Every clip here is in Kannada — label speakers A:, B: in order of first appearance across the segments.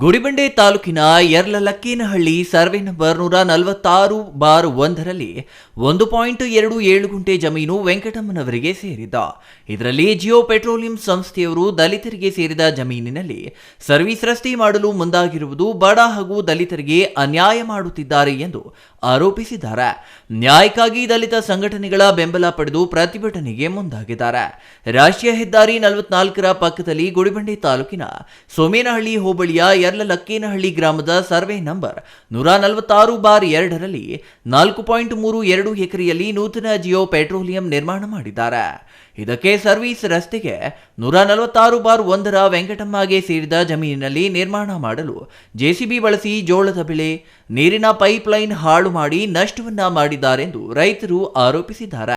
A: ಗುಡಿಬಂಡೆ ತಾಲೂಕಿನ ಯರ್ಲಲಕ್ಕೇನಹಳ್ಳಿ ಸರ್ವೆ ನಂಬರ್ ನೂರ ನಲವತ್ತಾರು ಬಾರ್ ಒಂದರಲ್ಲಿ ಒಂದು ಪಾಯಿಂಟ್ ಎರಡು ಏಳು ಗುಂಟೆ ಜಮೀನು ವೆಂಕಟಮ್ಮನವರಿಗೆ ಸೇರಿದ. ಇದರಲ್ಲಿ ಜಿಯೋ ಪೆಟ್ರೋಲಿಯಂ ಸಂಸ್ಥೆಯವರು ದಲಿತರಿಗೆ ಸೇರಿದ ಜಮೀನಿನಲ್ಲಿ ಸರ್ವಿಸ್ ರಸ್ತೆ ಮಾಡಲು ಮುಂದಾಗಿರುವುದು ಬಡ ಹಾಗೂ ದಲಿತರಿಗೆ ಅನ್ಯಾಯ ಮಾಡುತ್ತಿದ್ದಾರೆ ಎಂದು ಆರೋಪಿಸಿದ್ದಾರೆ. ನ್ಯಾಯಕ್ಕಾಗಿ ದಲಿತ ಸಂಘಟನೆಗಳ ಬೆಂಬಲ ಪಡೆದು ಪ್ರತಿಭಟನೆಗೆ ಮುಂದಾಗಿದ್ದಾರೆ. ರಾಷ್ಟ್ರೀಯ ಹೆದ್ದಾರಿ ನಲವತ್ನಾಲ್ಕರ ಪಕ್ಕದಲ್ಲಿ ಗುಡಿಬಂಡೆ ತಾಲೂಕಿನ ಸೋಮೇನಹಳ್ಳಿ ಹೋಬಳಿಯ ಯರ್ಲಲಕ್ಕೇನಹಳ್ಳಿ ಗ್ರಾಮದ ಸರ್ವೆ ನಂಬರ್ ನೂರ ನಲವತ್ತಾರು ಬಾರ್ ಎರಡರಲ್ಲಿ ನಾಲ್ಕು ಪಾಯಿಂಟ್ ಮೂರು ಎರಡು ಎಕರೆಯಲ್ಲಿ ನೂತನ ಜಿಯೋ ಪೆಟ್ರೋಲಿಯಂ ನಿರ್ಮಾಣ ಮಾಡಿದ್ದಾರೆ. ಇದಕ್ಕೆ ಸರ್ವಿಸ್ ರಸ್ತೆಗೆ ನೂರ ನಲವತ್ತಾರು ಬಾರ್ ಒಂದರ ವೆಂಕಟಮ್ಮಗೆ ಸೇರಿದ ಜಮೀನಿನಲ್ಲಿ ನಿರ್ಮಾಣ ಮಾಡಲು ಜೆಸಿಬಿ ಬಳಸಿ ಜೋಳದ ಬೆಳೆ, ನೀರಿನ ಪೈಪ್ ಲೈನ್ ಹಾಳು ಮಾಡಿ ನಷ್ಟವನ್ನ ಮಾಡಿದ್ದಾರೆಂದು ರೈತರು ಆರೋಪಿಸಿದ್ದಾರೆ.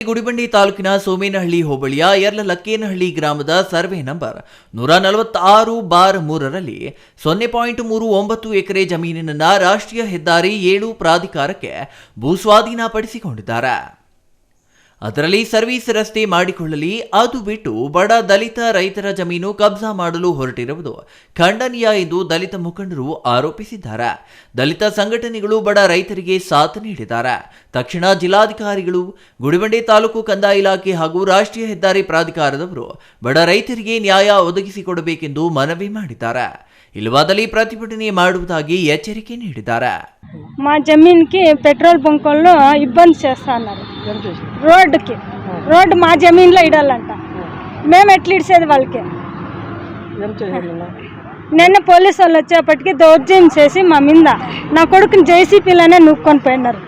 A: ಗುಡಿಬಂಡಿ ತಾಲೂಕಿನ ಸೋಮೇನಹಳ್ಳಿ ಹೋಬಳಿಯ ಯರ್ಲಲಕ್ಕೇನಹಳ್ಳಿ ಗ್ರಾಮದ ಸರ್ವೆ ನಂಬರ್ ನೂರ ನಲವತ್ತಾರು ಬಾರ್ ಮೂರರಲ್ಲಿ ಸೊನ್ನೆ ಪಾಯಿಂಟ್ ಮೂರು ಒಂಬತ್ತು ಎಕರೆ ಜಮೀನಿನ ರಾಷ್ಟ್ರೀಯ ಹೆದ್ದಾರಿ ಏಳು ಪ್ರಾಧಿಕಾರಕ್ಕೆ ಭೂಸ್ವಾಧೀನ ಪಡಿಸಿಕೊಂಡಿದ್ದಾರೆ ಅದರಲ್ಲಿ ಸರ್ವಿಸ್ ರಸ್ತೆ ಮಾಡಿಕೊಳ್ಳಲಿ, ಅದು ಬಿಟ್ಟು ಬಡ ದಲಿತ ರೈತರ ಜಮೀನು ಕಬ್ಜಾ ಮಾಡಲು ಹೊರಟಿರುವುದು ಖಂಡನೀಯ ಎಂದು ದಲಿತ ಮುಖಂಡರು ಆರೋಪಿಸಿದ್ದಾರೆ. ದಲಿತ ಸಂಘಟನೆಗಳು ಬಡ ರೈತರಿಗೆ ಸಾಥ್ ನೀಡಿದ್ದಾರೆ. ತಕ್ಷಣ ಜಿಲ್ಲಾಧಿಕಾರಿಗಳು ಗುಡಿಬಂಡೆ ತಾಲೂಕು ಕಂದಾಯ ಇಲಾಖೆ ಹಾಗೂ ರಾಷ್ಟ್ರೀಯ ಹೆದ್ದಾರಿ ಪ್ರಾಧಿಕಾರದವರು ಬಡ ರೈತರಿಗೆ ನ್ಯಾಯ ಒದಗಿಸಿಕೊಡಬೇಕೆಂದು ಮನವಿ ಮಾಡಿದ್ದಾರೆ. ಇಲ್ಲವಾದಲ್ಲಿ ಪ್ರತಿಭಟನೆ ಮಾಡುವುದಾಗಿ ಎಚ್ಚರಿಕೆ ನೀಡಿದ್ದಾರೆ.
B: మా జమీన్కి ಪೆಟ್ರೋಲ್ ಬಂಕ್ ಇಬ್ಬಂದು చేస్తున్నారు రోడ్డుకి. రోడ్డు మా జమీన్లో ఇడాలంట. మేము ఎట్లా ఇడిసేది వాళ్ళకి? నిన్న పోలీసు వాళ్ళు వచ్చేప్పటికి దౌర్జన్యం చేసి మా మీద నా కొడుకుని జేసీపీలోనే నూక్కొని పోయినారు.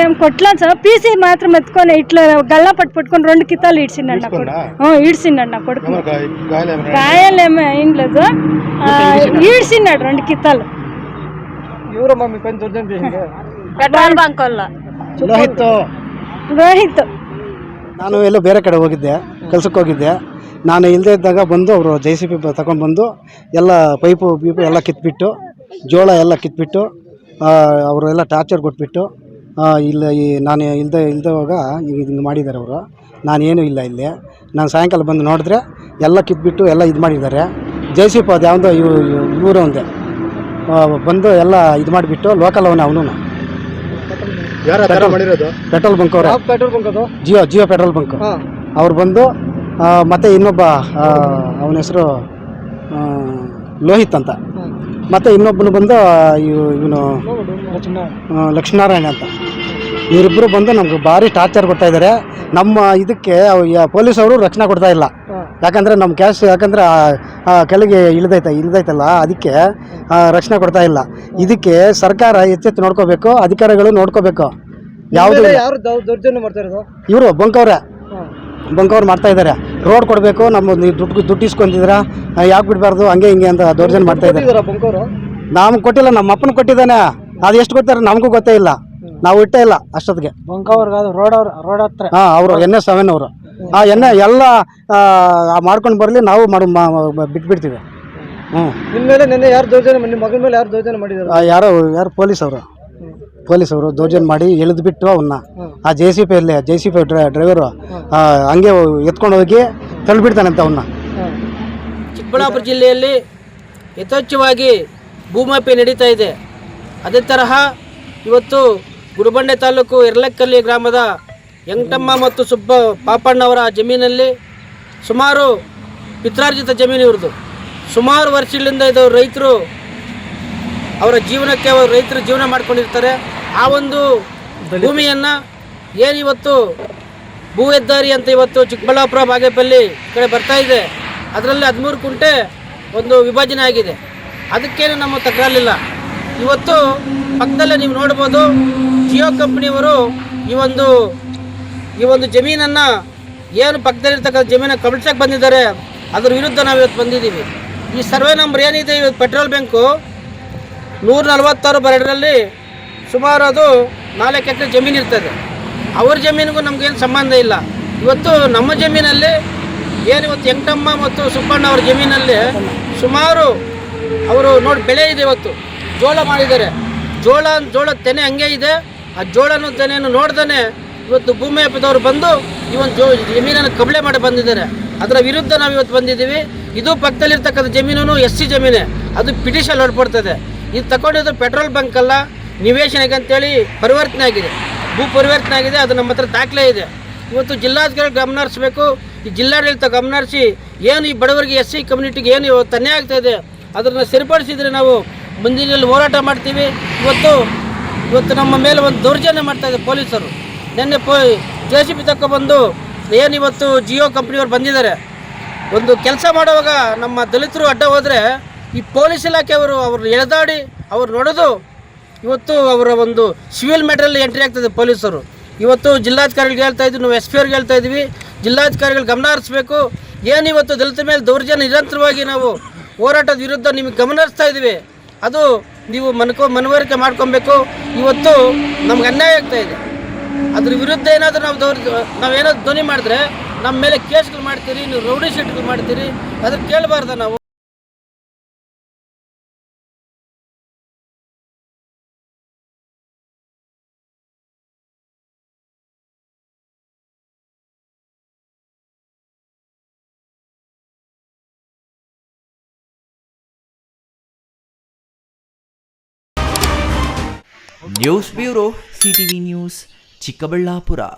B: ఏం కొట్లా సార్? పీసీ మాత్రం ఎత్తుకొని ఇట్లా గల్లా పట్టు పట్టుకొని రెండు కితాలు ఇడిచిండండి నా కొడుకు. ఈడ్చిండండి నా కొడుకు. గాయాలేమో ఏం లేదు. ఆ, ఈడ్చిన్నాడు రెండు కితాలు. ಪೆಟ್ರೋಲ್
C: ಬಂಕ್
B: ಅಲ್ಲ.
D: ನಾನು ಎಲ್ಲೋ ಬೇರೆ ಕಡೆ ಹೋಗಿದ್ದೆ ಕೆಲ್ಸಕ್ಕೆ ಹೋಗಿದ್ದೆ. ನಾನು ಇಲ್ಲದೆ ಇದ್ದಾಗ ಬಂದು ಅವರು ಜೆ ಸಿ ಪಿ ತಗೊಂಡು ಬಂದು ಎಲ್ಲ ಪೈಪು ಪೀಪು ಎಲ್ಲ ಕಿತ್ಬಿಟ್ಟು ಜೋಳ ಎಲ್ಲ ಕಿತ್ಬಿಟ್ಟು ಎಲ್ಲ ಟಾರ್ಚರ್ ಕೊಟ್ಬಿಟ್ಟು ಇಲ್ಲ ಈ ನಾನು ಇಲ್ಲದೆ ಇಲ್ದಾಗ ಹಿಂಗೆ ಮಾಡಿದ್ದಾರೆ ಅವರು. ನಾನೇನು ಇಲ್ಲ ಇಲ್ಲಿ. ನಾನು ಸಾಯಂಕಾಲ ಬಂದು ನೋಡಿದ್ರೆ ಎಲ್ಲ ಕಿತ್ಬಿಟ್ಟು ಎಲ್ಲ ಇದು ಮಾಡಿದ್ದಾರೆ. ಜೆ ಸಿ ಪಿ ಅದು ಯಾವುದೋ ಇವರು ಒಂದೇ. ಬಂದು ಎಲ್ಲ ಇದು ಮಾಡಿಬಿಟ್ಟು ಲೋಕಲ್ ಅವನು ಅವನು
C: ಯಾರ ತರ ಮಾಡಿರೋದು?
D: ಪೆಟ್ರೋಲ್ ಬಂಕ್ ಅವರು.
C: ಪೆಟ್ರೋಲ್ ಬಂಕ್ ಅದು?
D: ಜಿಯೋ ಜಿಯೋ ಪೆಟ್ರೋಲ್ ಬಂಕ್ ಅವ್ರು ಬಂದು ಆ, ಮತ್ತೆ ಇನ್ನೊಬ್ಬ ಅವನ ಹೆಸರು ಲೋಹಿತ್ ಅಂತ. ಮತ್ತೆ ಇನ್ನೊಬ್ಬನು ಬಂದು ಇವನು ಲಕ್ಷ್ಮೀನಾರಾಯಣ ಅಂತ. ಇವರಿಬ್ಬರು ಬಂದು ನಮ್ಗೆ ಭಾರಿ ಟಾರ್ಚರ್ ಕೊಡ್ತಾ ಇದ್ದಾರೆ ನಮ್ಮ ಇದಕ್ಕೆ ಪೊಲೀಸ್ ಅವರು ರಕ್ಷಣೆ ಕೊಡ್ತಾ ಇಲ್ಲ. ಯಾಕಂದರೆ ನಮ್ಮ ಕ್ಯಾಶ್ ಯಾಕಂದರೆ ಕೆಳಗೆ ಇಳಿದೈತೆ ಇಳಿದೈತಲ್ಲ ಅದಕ್ಕೆ ರಕ್ಷಣೆ ಕೊಡ್ತಾ ಇಲ್ಲ. ಇದಕ್ಕೆ ಸರ್ಕಾರ ಎಚ್ಚೆತ್ತು ನೋಡ್ಕೋಬೇಕು ಅಧಿಕಾರಿಗಳು ನೋಡ್ಕೋಬೇಕು. ಯಾವುದು
C: ಯಾರು ದೌರ್ಜನ್ಯ ಮಾಡ್ತಾ ಇರೋದು?
D: ಇವರು ಬಂಕವ್ರೆ. ಬಂಕವ್ರು ಮಾಡ್ತಾ ಇದ್ದಾರೆ ರೋಡ್ ಕೊಡಬೇಕು ನಮ್ಮ ದುಡ್ಡು ದುಡ್ಡು ಇಸ್ಕೊಂತಿದ್ರ ಯಾಕೆ ಬಿಡಬಾರ್ದು ಹಂಗೆ ಹಿಂಗೆ ಅಂತ ದೌರ್ಜನ್ಯ ಮಾಡ್ತಾ ಇದ್ದಾರೆ
C: ಬಂಕವರು?
D: ನಮ್ಗೆ ಕೊಟ್ಟಿಲ್ಲ ನಮ್ಮ ಅಪ್ಪನ ಕೊಟ್ಟಿದ್ದಾನೆ. ಅದು ಎಷ್ಟು ಕೊಡ್ತಾರೆ ನಮಗೂ ಗೊತ್ತೇ ಇಲ್ಲ. ನಾವು ಇಟ್ಟೇ ಇಲ್ಲ ಅಷ್ಟೊತ್ತಿಗೆ.
C: ಬಂಕವ್ರಿಗೆ ಅದು ರೋಡ್ ಅವ್ರ ರೋಡ್ ಹತ್ರ.
D: ಹಾಂ ಅವರು ಎನ್ ಎಸ್ ಸೆವೆನ್ ಅವರು ಆ ಎಣ್ಣೆ ಎಲ್ಲ ಮಾಡ್ಕೊಂಡು ಬರಲಿ ನಾವು ಮಾಡಿ ಬಿಟ್ಬಿಡ್ತೀವಿ. ಹ್ಞೂ
C: ನಿಮ್ಮ ಮೇಲೆ ನಿನ್ನೆ ಯಾರು ದೌರ್ಜನ್ಯ ನಿಮ್ಮ ಮಗನ ಮೇಲೆ ಯಾರು ದೌರ್ಜನ್ಯ ಮಾಡಿದ್ರು?
D: ಆ, ಯಾರೋ ಯಾರು ಪೊಲೀಸ್ ಅವರು. ಪೊಲೀಸ್ ಅವರು ದೌರ್ಜನ್ಯ ಮಾಡಿ ಎಳೆದು ಬಿಟ್ಟು ಅವನ್ನ ಆ ಜೆ ಸಿ ಪಿ ಅಲ್ಲಿ ಜೆ ಸಿ ಪಿ ಡ್ರೈವರು ಹಂಗೆ ಎತ್ಕೊಂಡು ಹೋಗಿ ತಳ್ಳಿಬಿಡ್ತಾನಂತೆ ಅವನ್ನ
E: ಚಿಕ್ಕಬಳ್ಳಾಪುರ ಜಿಲ್ಲೆಯಲ್ಲಿ ಯಥೇಚ್ಛವಾಗಿ ಭೂಮಾಪಿ ನಡೀತಾ ಇದೆ. ಅದೇ ತರಹ ಇವತ್ತು ಗುಡಬಂಡೆ ತಾಲೂಕು ಎರಲಕ್ಕಲ್ಲಿ ಗ್ರಾಮದ ವೆಂಕಟಮ್ಮ ಮತ್ತು ಸುಬ್ಬ ಪಾಪಣ್ಣವರ ಜಮೀನಲ್ಲಿ ಸುಮಾರು ಪಿತ್ರಾರ್ಜಿತ ಜಮೀನು ಇವ್ರದ್ದು. ಸುಮಾರು ವರ್ಷಗಳಿಂದ ಇದು ರೈತರು ಅವರ ಜೀವನಕ್ಕೆ ಅವರು ರೈತರು ಜೀವನ ಮಾಡ್ಕೊಂಡಿರ್ತಾರೆ. ಆ ಒಂದು ಭೂಮಿಯನ್ನು ಏನಿವತ್ತು ಭೂ ಹೆದ್ದಾರಿ ಅಂತ ಇವತ್ತು ಚಿಕ್ಕಬಳ್ಳಾಪುರ ಬಾಗೇಪಲ್ಲಿ ಕಡೆ ಬರ್ತಾ ಇದೆ. ಅದರಲ್ಲಿ ಹದಿಮೂರು ಕುಂಟೆ ಒಂದು ವಿಭಜನೆ ಆಗಿದೆ. ಅದಕ್ಕೇನು ನಮ್ಮ ತಕರಲಿಲ್ಲ ಇವತ್ತು ಪಕ್ಕದಲ್ಲೇ ನೀವು ನೋಡ್ಬೋದು ಜಿಯೋ ಕಂಪ್ನಿಯವರು ಈ ಒಂದು ಈ ಒಂದು ಜಮೀನನ್ನು ಏನು ಪಕ್ಕದಲ್ಲಿರ್ತಕ್ಕಂಥ ಜಮೀನ ಕಬಳಿಸಕ್ಕೆ ಬಂದಿದ್ದಾರೆ, ಅದ್ರ ವಿರುದ್ಧ ನಾವು ಇವತ್ತು ಬಂದಿದ್ದೀವಿ. ಈ ಸರ್ವೆ ನಂಬರ್ ಏನಿದೆ ಇವತ್ತು ಪೆಟ್ರೋಲ್ ಬ್ಯಾಂಕು ನೂರ ನಲವತ್ತಾರು ಬರಡರಲ್ಲಿ ಸುಮಾರು ಅದು ನಾಲ್ಕು ಎಕರೆ ಜಮೀನು ಇರ್ತದೆ. ಅವ್ರ ಜಮೀನಿಗೂ ನಮಗೇನು ಸಂಬಂಧ ಇಲ್ಲ. ಇವತ್ತು ನಮ್ಮ ಜಮೀನಲ್ಲಿ ಏನು ಇವತ್ತು ಮತ್ತು ಸುಬ್ಬಣ್ಣ ಅವ್ರ ಜಮೀನಲ್ಲಿ ಸುಮಾರು ಅವರು ನೋಡಿ ಬೆಳೆ ಇದೆ ಇವತ್ತು. ಜೋಳ ಮಾಡಿದ್ದಾರೆ. ಜೋಳ ಜೋಳ ತೆನೆ ಹಂಗೆ ಇದೆ. ಆ ಜೋಳನ ತೆನೆಯನ್ನು ನೋಡ್ದೇ ಇವತ್ತು ಭೂಮಿ ಹಬ್ಬದವರು ಬಂದು ಈ ಒಂದು ಜಮೀನನ್ನು ಕಬಳೆ ಮಾಡಿ ಬಂದಿದ್ದಾರೆ. ಅದರ ವಿರುದ್ಧ ನಾವು ಇವತ್ತು ಬಂದಿದ್ದೀವಿ. ಇದು ಪಕ್ಕದಲ್ಲಿರ್ತಕ್ಕಂಥ ಜಮೀನು ಎಸ್ ಸಿ ಜಮೀನೇ. ಅದು ಪಿಟಿಷನ್ ಹೊರಡ್ಪಡ್ತದೆ ಇದು ತಗೊಂಡಿದ್ದು ಪೆಟ್ರೋಲ್ ಬಂಕ್ ಅಲ್ಲ, ನಿವೇಶನಕ್ಕೆ ಅಂತೇಳಿ ಪರಿವರ್ತನೆ ಆಗಿದೆ. ಭೂ ಪರಿವರ್ತನೆ ಆಗಿದೆ, ಅದು ನಮ್ಮ ಹತ್ರ ದಾಖಲೆ ಇದೆ. ಇವತ್ತು ಜಿಲ್ಲಾಧಿಕಾರಿ ಗಮನ ಹರಿಸ್ಬೇಕು. ಈ ಜಿಲ್ಲಾಡಳಿತ ಗಮನ ಹರಿಸಿ ಏನು ಈ ಬಡವರಿಗೆ ಎಸ್ ಸಿ ಕಮ್ಯುನಿಟಿಗೆ ಏನು ಇವತ್ತು ಅನ್ಯಾಯ ಆಗ್ತಾ ಇದೆ, ಅದನ್ನು ಸರಿಪಡಿಸಿದರೆ ನಾವು ಮುಂದಿನಲ್ಲಿ ಹೋರಾಟ ಮಾಡ್ತೀವಿ. ಇವತ್ತು ಇವತ್ತು ನಮ್ಮ ಮೇಲೆ ಒಂದು ದೌರ್ಜನ್ಯ ಮಾಡ್ತಾ ಇದೆ ಪೊಲೀಸರು. ನಿನ್ನೆ ಪೋ ಜೆ ಸಿ ಬಿ ತಗೊಬಂದು ಏನು ಇವತ್ತು ಜಿಯೋ ಕಂಪ್ನಿಯವ್ರು ಬಂದಿದ್ದಾರೆ. ಒಂದು ಕೆಲಸ ಮಾಡುವಾಗ ನಮ್ಮ ದಲಿತರು ಅಡ್ಡ ಹೋದರೆ ಈ ಪೊಲೀಸ್ ಇಲಾಖೆಯವರು ಅವ್ರನ್ನ ಎಳೆದಾಡಿ ಅವ್ರು ನೋಡೋದು. ಇವತ್ತು ಅವರ ಒಂದು ಸಿವಿಲ್ ಮ್ಯಾಟ್ರಲ್ಲಿ ಎಂಟ್ರಿ ಆಗ್ತದೆ ಪೊಲೀಸರು. ಇವತ್ತು ಜಿಲ್ಲಾಧಿಕಾರಿಗಳಿಗೆ ಹೇಳ್ತಾ ಇದ್ವಿ, ನಾವು ಎಸ್ ಪಿ ಅವ್ರಿಗೆ ಹೇಳ್ತಾ ಇದ್ವಿ. ಜಿಲ್ಲಾಧಿಕಾರಿಗಳು ಗಮನ ಹರಿಸ್ಬೇಕು. ಏನು ಇವತ್ತು ದಲಿತ ಮೇಲೆ ದೌರ್ಜನ್ಯ ನಿರಂತರವಾಗಿ ನಾವು ಹೋರಾಟದ ವಿರುದ್ಧ ನಿಮಗೆ ಗಮನ ಹರಿಸ್ತಾ ಇದ್ದೀವಿ ಅದು ನೀವು ಮನ್ಕೊ ಮನವರಿಕೆ ಮಾಡ್ಕೊಬೇಕು. ಇವತ್ತು ನಮ್ಗೆ ಅನ್ಯಾಯ ಆಗ್ತಾ ಇದೆ. ಅದ್ರ ವಿರುದ್ಧ ಏನಾದರೂ ನಾವು ದೌರ್ ನಾವೇನಾದ್ರು ಧ್ವನಿ ಮಾಡಿದ್ರೆ ನಮ್ಮ ಮೇಲೆ ಕೇಸ್ಗಳು ಮಾಡ್ತೀರಿ, ನೀವು ರೌಡಿ ಶೀಟ್ಗಳು ಮಾಡ್ತೀರಿ ಅದ್ರ ಕೇಳಬಾರ್ದ ನಾವು.
A: News bureau CTV news. 직값을 납부라.